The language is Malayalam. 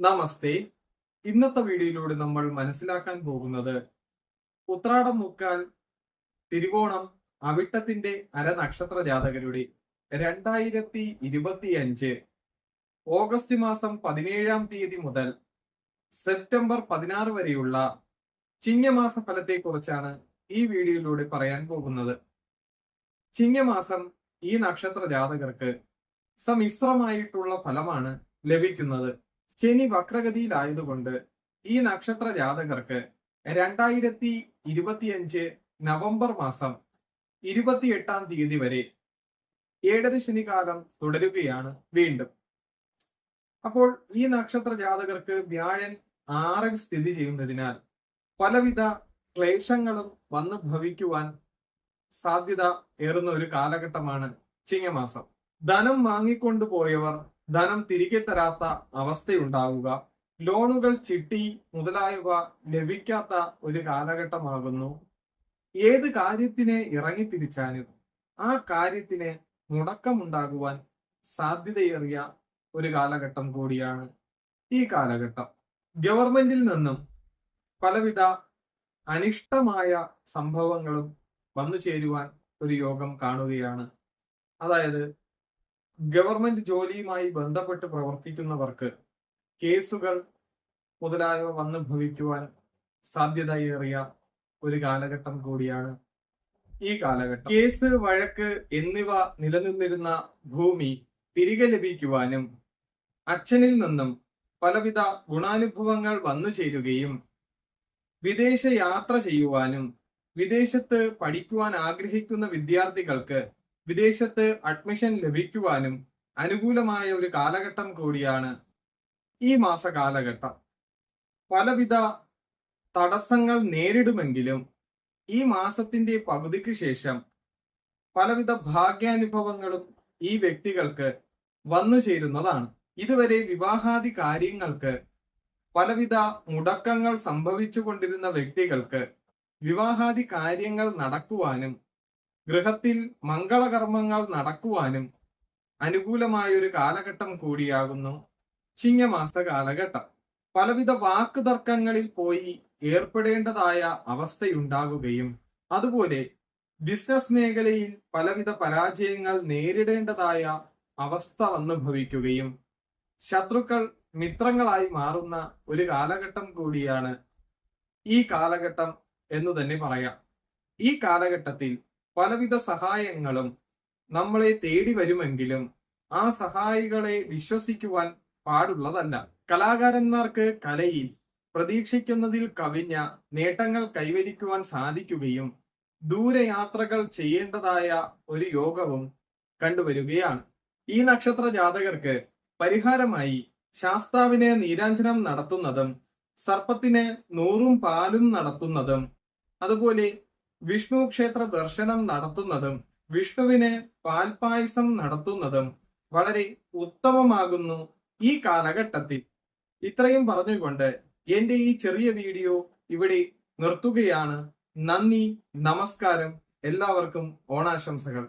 നമസ്തേ. ഇന്നത്തെ വീഡിയോയിലൂടെ നമ്മൾ മനസ്സിലാക്കാൻ പോകുന്നത് ഉത്രാടം മുക്കാൽ തിരുവോണം അവിട്ടത്തിന്റെ അരനക്ഷത്ര ജാതകരുടെ രണ്ടായിരത്തി ഇരുപത്തി അഞ്ച് ഓഗസ്റ്റ് മാസം പതിനേഴാം തീയതി മുതൽ സെപ്റ്റംബർ പതിനാറ് വരെയുള്ള ചിങ്ങമാസ ഫലത്തെക്കുറിച്ചാണ് ഈ വീഡിയോയിലൂടെ പറയാൻ പോകുന്നത്. ചിങ്ങമാസം ഈ നക്ഷത്ര ജാതകർക്ക് സമ്മിശ്രമായിട്ടുള്ള ഫലമാണ് ലഭിക്കുന്നത്. ശനി വക്രഗതിയിലായതുകൊണ്ട് ഈ നക്ഷത്ര ജാതകർക്ക് രണ്ടായിരത്തി ഇരുപത്തിയഞ്ച് നവംബർ മാസം ഇരുപത്തിയെട്ടാം തീയതി വരെ ഏഴര ശനികാലം തുടരുകയാണ് വീണ്ടും. അപ്പോൾ ഈ നക്ഷത്ര ജാതകർക്ക് വ്യാഴൻ ആറിൽ സ്ഥിതി ചെയ്യുന്നതിനാൽ പലവിധ ക്ലേശങ്ങളും വന്നു ഭവിക്കുവാൻ സാധ്യത ഏറുന്ന ഒരു കാലഘട്ടമാണ് ചിങ്ങമാസം. ധനം വാങ്ങിക്കൊണ്ടുപോയവർ ധനം തിരികെ തരാത്ത അവസ്ഥയുണ്ടാവുക. ലോണുകൾ ചിട്ടി മുതലായവ ലഭിക്കാത്ത ഒരു കാലഘട്ടമാകുന്നു. ഏത് കാര്യത്തിനെ ഇറങ്ങിത്തിരിച്ചാലും ആ കാര്യത്തിന് മുടക്കമുണ്ടാകുവാൻ സാധ്യതയേറിയ ഒരു കാലഘട്ടം കൂടിയാണ് ഈ കാലഘട്ടം. ഗവൺമെന്റിൽ നിന്നും പലവിധ അനിഷ്ടമായ സംഭവങ്ങളും വന്നു ചേരുവാൻ ഒരു യോഗം കാണുകയാണ്. അതായത് ഗവൺമെന്റ് ജോലിയുമായി ബന്ധപ്പെട്ട് പ്രവർത്തിക്കുന്നവർക്ക് കേസുകൾ മുതലായവ വന്നു ഭവിക്കുവാൻ സാധ്യതയേറിയ ഒരു കാലഘട്ടം കൂടിയാണ് ഈ കാലഘട്ടം. കേസ് വഴക്ക് എന്നിവ നിലനിന്നിരുന്ന ഭൂമി തിരികെ ലഭിക്കുവാനും അച്ഛനിൽ നിന്നും പലവിധ ഗുണാനുഭവങ്ങൾ വന്നു ചേരുകയും വിദേശ യാത്ര ചെയ്യുവാനും വിദേശത്ത് പഠിക്കുവാൻ ആഗ്രഹിക്കുന്ന വിദ്യാർത്ഥികൾക്ക് വിദേശത്ത് അഡ്മിഷൻ ലഭിക്കുവാനും അനുകൂലമായ ഒരു കാലഘട്ടം കൂടിയാണ് ഈ മാസ കാലഘട്ടം. പലവിധ തടസ്സങ്ങൾ നേരിടുമെങ്കിലും ഈ മാസത്തിന്റെ പകുതിക്ക് ശേഷം പലവിധ ഭാഗ്യാനുഭവങ്ങളും ഈ വ്യക്തികൾക്ക് വന്നു ചേരുന്നതാണ്. ഇതുവരെ വിവാഹാദി കാര്യങ്ങൾക്ക് പലവിധ മുടക്കങ്ങൾ സംഭവിച്ചു കൊണ്ടിരുന്ന വ്യക്തികൾക്ക് വിവാഹാദി കാര്യങ്ങൾ നടക്കുവാനും ഗൃഹത്തിൽ മംഗളകർമ്മങ്ങൾ നടക്കുവാനും അനുകൂലമായൊരു കാലഘട്ടം കൂടിയാകുന്നു. ചിങ്ങമാസ കാലഘട്ടം. പലവിധ വാക്കുതർക്കങ്ങളിൽ പോയി ഏർപ്പെടേണ്ടതായ അവസ്ഥയുണ്ടാകുകയും അതുപോലെ ബിസിനസ് മേഖലയിൽ പലവിധ പരാജയങ്ങൾ നേരിടേണ്ടതായ അവസ്ഥ വന്നു ഭവിക്കുകയും ശത്രുക്കൾ മിത്രങ്ങളായി മാറുന്ന ഒരു കാലഘട്ടം കൂടിയാണ് ഈ കാലഘട്ടം എന്ന് തന്നെ പറയാം. ഈ കാലഘട്ടത്തിൽ പലവിധ സഹായങ്ങളും നമ്മളെ തേടി വരുമെങ്കിലും ആ സഹായികളെ വിശ്വസിക്കുവാൻ പാടുള്ളതല്ല. കലാകാരന്മാർക്ക് കലയിൽ പ്രതീക്ഷിക്കുന്നതിൽ കവിഞ്ഞ നേട്ടങ്ങൾ കൈവരിക്കുവാൻ സാധിക്കുകയും ദൂരയാത്രകൾ ചെയ്യേണ്ടതായ ഒരു യോഗവും കണ്ടുവരികയാണ്. ഈ നക്ഷത്ര ജാതകർക്ക് പരിഹാരമായി ശാസ്താവിന് നീരാഞ്ജനം നടത്തുന്നതും സർപ്പത്തിന് നൂറും പാലും നടത്തുന്നതും അതുപോലെ വിഷ്ണു ക്ഷേത്ര ദർശനം നടത്തുന്നതും വിഷ്ണുവിന് പാൽപായസം നടത്തുന്നതും വളരെ ഉത്തമമാകുന്നു ഈ കാലഘട്ടത്തിൽ. ഇത്രയും പറഞ്ഞുകൊണ്ട് എന്റെ ഈ ചെറിയ വീഡിയോ ഇവിടെ നിർത്തുകയാണ്. നന്ദി നമസ്കാരം. എല്ലാവർക്കും ഓണാശംസകൾ.